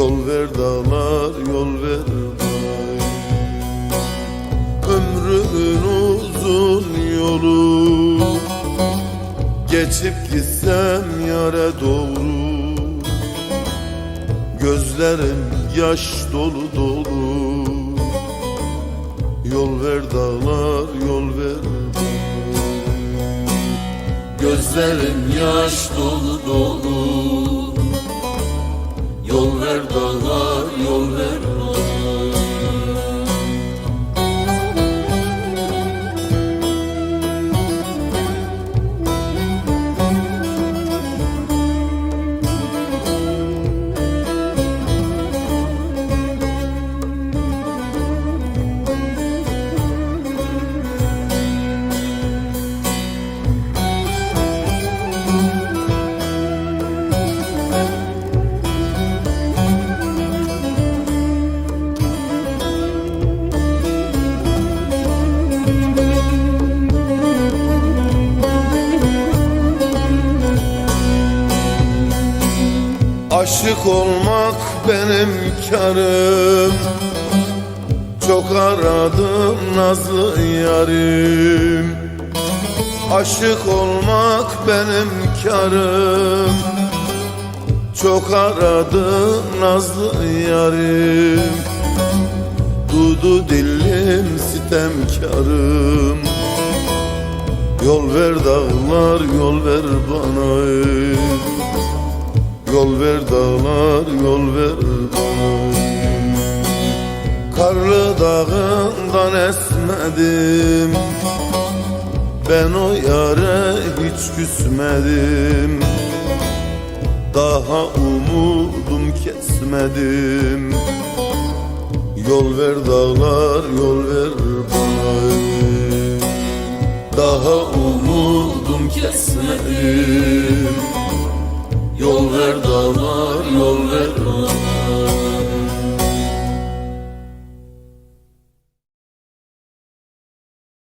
Yol ver dağlar yol ver bana Ömrümün uzun yolu Geçip gitsem yare doğru. Gözlerim yaş dolu dolu. Yol ver dağlar yol ver bana Gözlerim yaş dolu dolu Yol ver dağlar Aşık olmak benim karım. Çok aradım nazlı yarim. Aşık olmak benim karım. Çok aradım nazlı yarim. Dudu dillim sitemkarım Yol ver dağlar yol ver bana Yol ver dağlar yol ver. Karlı dağından esmedim. Ben o yare hiç küsmedim. Daha umudum kesmedim. Yol ver dağlar yol ver bana. Daha umudum kesmedim Yol ver dağlar, yol ver dağlar